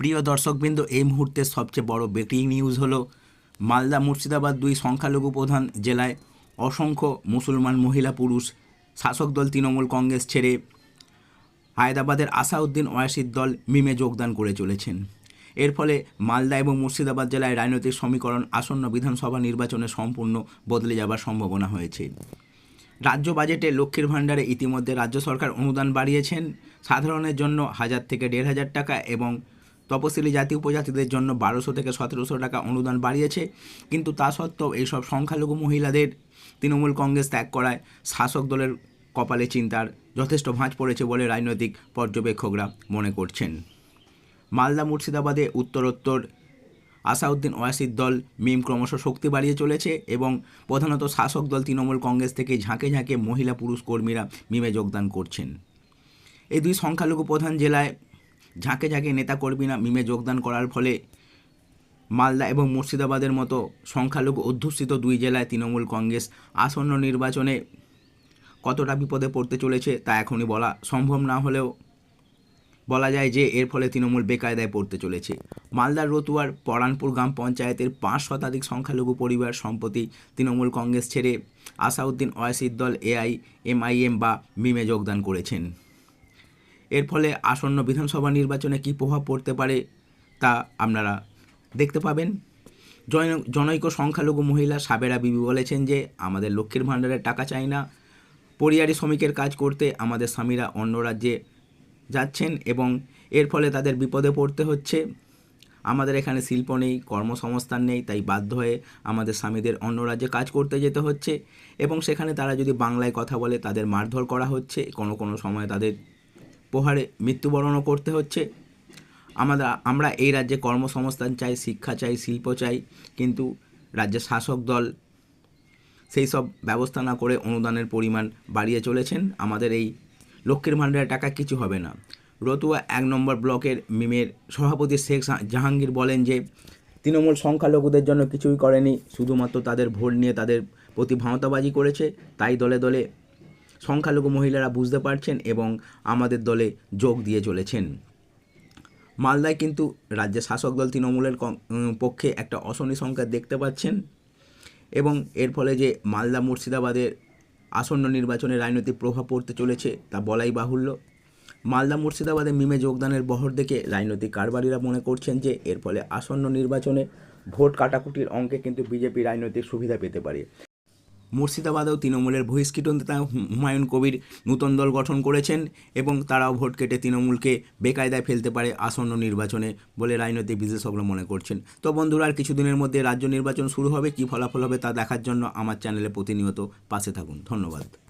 প্রিয় দর্শকবৃন্দ, এই মুহূর্তের সবচেয়ে বড় ব্রেকিং নিউজ হলো, মালদা মুর্শিদাবাদ দুই সংখ্যালঘু প্রধান জেলায় অসংখ্য মুসলমান মহিলা পুরুষ শাসক দল তৃণমূল কংগ্রেস ছেড়ে হায়দ্রাবাদের আসাউদ্দিন ওয়াসির দল মিমে যোগদান করে চলেছেন। এর ফলে মালদা এবং মুর্শিদাবাদ জেলায় রাজনৈতিক সমীকরণ, আসন্ন বিধানসভা নির্বাচনে সম্পূর্ণ বদলে যাবার সম্ভাবনা হয়েছে। রাজ্য বাজেটে লক্ষ্মীর ভাণ্ডারে ইতিমধ্যে রাজ্য সরকার অনুদান বাড়িয়েছেন। সাধারণের জন্য হাজার থেকে দেড় হাজার টাকা এবং তপশিলি জাতি উপজাতিদের জন্য বারোশো থেকে সতেরোশো টাকা অনুদান বাড়িয়েছে। কিন্তু তা সত্ত্বেও এইসব সংখ্যালঘু মহিলাদের তৃণমূল কংগ্রেস ত্যাগ করায় শাসক দলের কপালে চিন্তার যথেষ্ট ভাঁজ পড়েছে বলে রাজনৈতিক পর্যবেক্ষকরা মনে করছেন। মালদা মুর্শিদাবাদে উত্তরোত্তর আসাউদ্দিন ওয়াসির দল মিম ক্রমশ শক্তি বাড়িয়ে চলেছে এবং প্রধানত শাসক দল তৃণমূল কংগ্রেস থেকে ঝাঁকে ঝাঁকে মহিলা পুরুষ কর্মীরা মিমে যোগদান করছেন। এই দুই সংখ্যালঘু প্রধান জেলায় ঝাঁকে ঝাঁকে নেতা নেতাকর্মীরা মিমে যোগদান করার ফলে মালদা এবং মুর্শিদাবাদের মতো সংখ্যালঘু অধ্যুষিত দুই জেলায় তৃণমূল কংগ্রেস আসন্ন নির্বাচনে কতটা বিপদে পড়তে চলেছে তা এখনই বলা সম্ভব না হলেও বলা যায় যে এর ফলে তৃণমূল বেকায়দায় পড়তে চলেছে। মালদার রতুয়ার পরানপুর গ্রাম পঞ্চায়েতের পাঁচ শতাধিক সংখ্যালঘু পরিবার সম্প্রতি তৃণমূল কংগ্রেস ছেড়ে আসাউদ্দিন ওয়াসির দল এআই, এমআইএম বা মিমে যোগদান করেছেন। এর ফলে আসন্ন বিধানসভা নির্বাচনে কী প্রভাব পড়তে পারে তা আপনারা দেখতে পাবেন। জন- জনৈক সংখ্যালঘু মহিলা সাবেরা বিবি বলেছেন যে, আমাদের লক্ষ্মীর ভাণ্ডারের টাকা চাই না। পরিযারী শ্রমিকের কাজ করতে আমাদের স্বামীরা অন্য রাজ্যে যাচ্ছেন এবং এর ফলে তাদের বিপদে পড়তে হচ্ছে। আমাদের এখানে শিল্প নেই, কর্মসংস্থান নেই, তাই বাধ্য হয়ে আমাদের স্বামীদের অন্য রাজ্যে কাজ করতে যেতে হচ্ছে। এবং সেখানে তারা যদি বাংলায় কথা বলে, তাদের মারধর করা হচ্ছে। কোনো কোনো সময় তাদের প্রহারে মৃত্যুবরণও করতে হচ্ছে। আমরা আমরা এই রাজ্যে কর্মসংস্থান চাই, শিক্ষা চাই, শিল্প চাই, কিন্তু রাজ্যের শাসক দল সেই সব ব্যবস্থা না করে অনুদানের পরিমাণ বাড়িয়ে চলেছেন। আমাদের এই লক্ষ্মীর ভাণ্ডারের টাকা কিছু হবে না। রতুয়া এক নম্বর ব্লকের মিমের সভাপতি শেখ জাহাঙ্গীর বলেন যে, তৃণমূল সংখ্যালঘুদের জন্য কিছুই করেনি, শুধুমাত্র তাদের ভোট নিয়ে তাদের প্রতি ভাঁওতাবাজি করেছে। তাই দলে দলে সংখ্যালঘু মহিলারা বুঝতে পারছেন এবং আমাদের দলে যোগ দিয়ে চলেছেন। মালদায় কিন্তু রাজ্যের শাসক দল তৃণমূলের পক্ষে একটা অশনি সংখ্যা দেখতে পাচ্ছেন এবং এর ফলে যে মালদা মুর্শিদাবাদের আসন্ন নির্বাচনে রাজনৈতিক প্রভাব পড়তে চলেছে তা বলাই বাহুল্য। মালদা মুর্শিদাবাদে মিমে যোগদানের বহর দেখে রাজনৈতিক কারবারিরা মনে করছেন যে এর ফলে আসন্ন নির্বাচনে ভোট কাটাকুটির অঙ্কে কিন্তু বিজেপি রাজনৈতিক সুবিধা পেতে পারে। মুর্শিদাবাদেও তৃণমূলের বহিষ্কৃত নেতা হুমায়ুন কবির নূতন দল গঠন করেছেন এবং তারাও ভোট কেটে তৃণমূলকে বেকায়দায় ফেলতে পারে আসন্ন নির্বাচনে বলে রাজনৈতিক বিশেষজ্ঞরা মনে করছেন। তো বন্ধুরা, আর কিছুদিনের মধ্যে রাজ্য নির্বাচন শুরু হবে, কি ফলাফল হবে তা দেখার জন্য আমার চ্যানেলে প্রতিনিয়ত পাশে থাকুন। ধন্যবাদ।